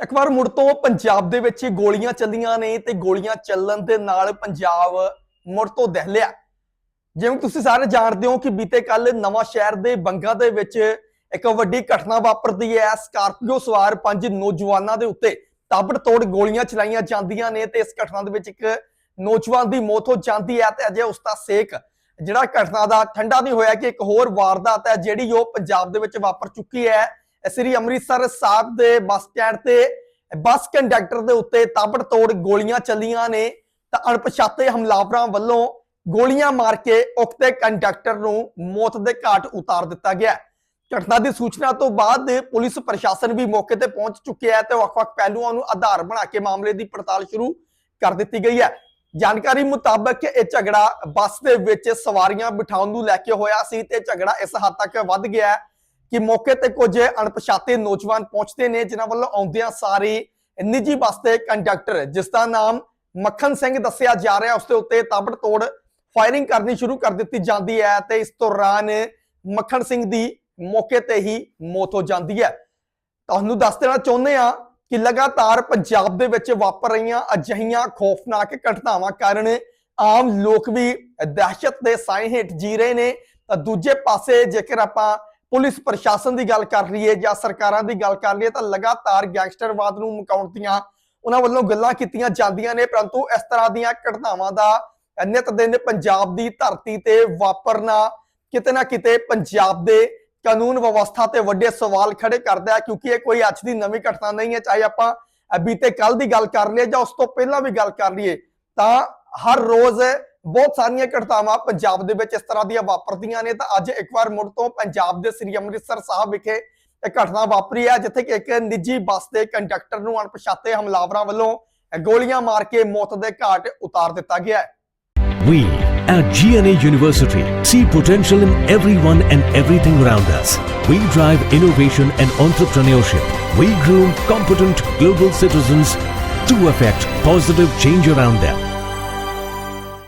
ਇੱਕ ਵਾਰ ਮੁੜ ਤੋਂ ਪੰਜਾਬ ਦੇ ਵਿੱਚ ਗੋਲੀਆਂ ਚੱਲੀਆਂ ਨੇ ਤੇ ਗੋਲੀਆਂ ਚੱਲਣ ਦੇ ਨਾਲ ਪੰਜਾਬ ਮੁੜ ਤੋਂ ਦਹਿਲਿਆ। ਜਿਵੇਂ ਤੁਸੀਂ ਸਾਰੇ ਜਾਣਦੇ ਹੋ ਕਿ ਬੀਤੇ ਕੱਲ ਨਵਾਂ ਸ਼ਹਿਰ ਦੇ ਬੰਗਾ ਦੇ ਵਿੱਚ ਇੱਕ ਵੱਡੀ ਘਟਨਾ ਵਾਪਰਦੀ ਹੈ। ਸਕਾਰਪੀਓ ਸਵਾਰ ਪੰਜ ਨੌਜਵਾਨਾਂ ਦੇ ਉੱਤੇ ਤਾਬੜਤੋੜ ਗੋਲੀਆਂ ਚਲਾਈਆਂ ਜਾਂਦੀਆਂ ਨੇ ਤੇ ਇਸ ਘਟਨਾ ਦੇ ਵਿੱਚ ਇੱਕ ਨੌਜਵਾਨ ਦੀ ਮੌਤ ਹੋ ਜਾਂਦੀ ਹੈ ਤੇ ਅਜੇ ਉਸ ਦਾ ਸੇਕ ਜਿਹੜਾ ਘਟਨਾ ਦਾ ਠੰਡਾ ਨਹੀਂ ਹੋਇਆ ਕਿ ਇੱਕ ਹੋਰ ਵਾਰਦਾਤ ਹੈ ਜਿਹੜੀ ਉਹ ਪੰਜਾਬ ਦੇ ਵਿੱਚ ਵਾਪਰ ਚੁੱਕੀ ਹੈ। ਸ੍ਰੀ ਅੰਮ੍ਰਿਤਸਰ ਸਾਹਿਬ ਦੇ ਬੱਸ ਸਟੈਂਡ ਤੇ ਬੱਸ ਕੰਡਕਟਰ ਦੇ ਉੱਤੇ ਤਾਬੜਤੋੜ ਗੋਲੀਆਂ ਚੱਲੀਆਂ ਨੇ, ਤਾਂ ਅਣਪਛਾਤੇ ਹਮਲਾਵਰਾਂ ਵੱਲੋਂ ਗੋਲੀਆਂ ਮਾਰ ਕੇ ਉਕਤੇ ਕੰਡਕਟਰ ਨੂੰ ਮੌਤ ਦੇ ਘਾਟ ਉਤਾਰ ਦਿੱਤਾ ਗਿਆ। ਘਟਨਾ ਦੀ ਸੂਚਨਾ ਤੋਂ ਬਾਅਦ ਪੁਲਿਸ ਪ੍ਰਸ਼ਾਸਨ ਵੀ ਮੌਕੇ ਤੇ ਪਹੁੰਚ ਚੁੱਕਿਆ ਹੈ ਤੇ ਵੱਖ-ਵੱਖ ਪਹਿਲੂਆਂ ਨੂੰ ਆਧਾਰ ਬਣਾ ਕੇ ਮਾਮਲੇ ਦੀ ਪੜਤਾਲ ਸ਼ੁਰੂ ਕਰ ਦਿੱਤੀ ਗਈ ਹੈ। ਜਾਣਕਾਰੀ ਮੁਤਾਬਕ ਇਹ ਝਗੜਾ ਬੱਸ ਦੇ ਵਿੱਚ ਸਵਾਰੀਆਂ ਬਿਠਾਉਣ ਨੂੰ ਲੈ ਕੇ ਹੋਇਆ ਸੀ ਤੇ ਝਗੜਾ ਇਸ ਹੱਦ ਤੱਕ ਵੱਧ ਗਿਆ ਹੈ ਕਿ ਮੌਕੇ ਤੇ ਕੁਝ ਅਣਪਛਾਤੇ ਨੌਜਵਾਨ ਪਹੁੰਚਦੇ ਨੇ, ਜਿਨ੍ਹਾਂ ਵੱਲੋਂ ਆਉਂਦਿਆਂ ਸਾਰੀ ਨਿੱਜੀ ਬੱਸ ਦੇ ਕੰਡਕਟਰ, ਜਿਸ ਦਾ ਨਾਮ ਮੱਖਣ ਸਿੰਘ ਦੱਸਿਆ ਜਾ ਰਿਹਾ, ਉਸ ਦੇ ਉੱਤੇ ਤਾਬੜਤੋੜ ਫਾਇਰਿੰਗ ਕਰਨੀ ਸ਼ੁਰੂ ਕਰ ਦਿੱਤੀ ਜਾਂਦੀ ਹੈ ਤੇ ਇਸ ਦੌਰਾਨ ਮੱਖਣ ਸਿੰਘ ਦੀ ਮੌਕੇ ਤੇ ਹੀ ਮੌਤ ਹੋ ਜਾਂਦੀ ਹੈ। ਤੁਹਾਨੂੰ ਦੱਸ ਦੇਣਾ ਚਾਹੁੰਦੇ ਆ ਕਿ ਲਗਾਤਾਰ ਪੰਜਾਬ ਦੇ ਵਿੱਚ ਵਾਪਰ ਰਹੀਆਂ ਅਜਿਹੀਆਂ ਖੌਫਨਾਕ ਘਟਨਾਵਾਂ ਕਾਰਨ ਆਮ ਲੋਕ ਵੀ ਦਹਿਸ਼ਤ ਦੇ ਸਾਏ ਹੇਠ ਜੀ ਰਹੇ ਨੇ। ਤਾਂ ਦੂਜੇ ਪਾਸੇ ਜੇਕਰ ਆਪਾਂ ਪੁਲਿਸ ਪ੍ਰਸ਼ਾਸਨ ਦੀ ਗੱਲ ਕਰ ਲਈਏ ਜਾਂ ਸਰਕਾਰਾਂ ਦੀ ਗੱਲ ਕਰ ਲਈਏ ਤਾਂ ਲਗਾਤਾਰ ਗੈਂਗਸਟਰਵਾਦ ਨੂੰ ਮੁਕਾਉਣ ਦੀਆਂ ਉਹਨਾਂ ਵੱਲੋਂ ਗੱਲਾਂ ਕੀਤੀਆਂ ਜਾਂਦੀਆਂ ਨੇ, ਪਰੰਤੂ ਇਸ ਤਰ੍ਹਾਂ ਦੀਆਂ ਘਟਨਾਵਾਂ ਦਾ ਨਿਤ ਦਿਨ ਪੰਜਾਬ ਦੀ ਧਰਤੀ ਤੇ ਵਾਪਰਨਾ ਕਿਤੇ ਨਾ ਕਿਤੇ ਪੰਜਾਬ ਦੇ ਕਾਨੂੰਨ ਵਿਵਸਥਾ ਤੇ ਵੱਡੇ ਸਵਾਲ ਖੜੇ ਕਰਦਾ ਹੈ, ਕਿਉਂਕਿ ਇਹ ਕੋਈ ਅੱਜ ਦੀ ਨਵੀਂ ਘਟਨਾ ਨਹੀਂ ਹੈ, ਚਾਹੇ ਆਪਾਂ ਬੀਤੇ ਕੱਲ ਦੀ ਗੱਲ ਕਰ ਲਈਏ ਜਾਂ ਉਸ ਤੋਂ ਪਹਿਲਾਂ ਵੀ ਗੱਲ ਕਰ ਲਈਏ, ਤਾਂ ਹਰ ਰੋਜ਼ ਬਹੁਤ ਸਾਰੀਆਂ ਘਟਨਾਵਾਂ ਪੰਜਾਬ ਦੇ ਵਿੱਚ ਇਸ ਤਰ੍ਹਾਂ ਦੀਆਂ ਵਾਪਰਦੀਆਂ ਨੇ ਤਾਂ ਅੱਜ ਇੱਕ ਵਾਰ ਮੁੜ ਤੋਂ ਪੰਜਾਬ ਦੇ ਸ੍ਰੀ ਅੰਮ੍ਰਿਤਸਰ ਸਾਹਿਬ ਵਿਖੇ ਇਹ ਘਟਨਾ ਵਾਪਰੀ ਹੈ ਜਿੱਥੇ ਕਿ ਇੱਕ ਨਿੱਜੀ ਬੱਸ ਦੇ ਕੰਡਕਟਰ ਨੂੰ ਅਣਪਛਾਤੇ ਹਮਲਾਵਰਾਂ ਵੱਲੋਂ ਗੋਲੀਆਂ ਮਾਰ ਕੇ ਮੌਤ ਦੇ ਘਾਟ ਉਤਾਰ ਦਿੱਤਾ ਗਿਆ ਹੈ We at GNA University see potential in everyone and everything around us. We drive innovation and entrepreneurship. We groom competent global citizens to affect positive change around them.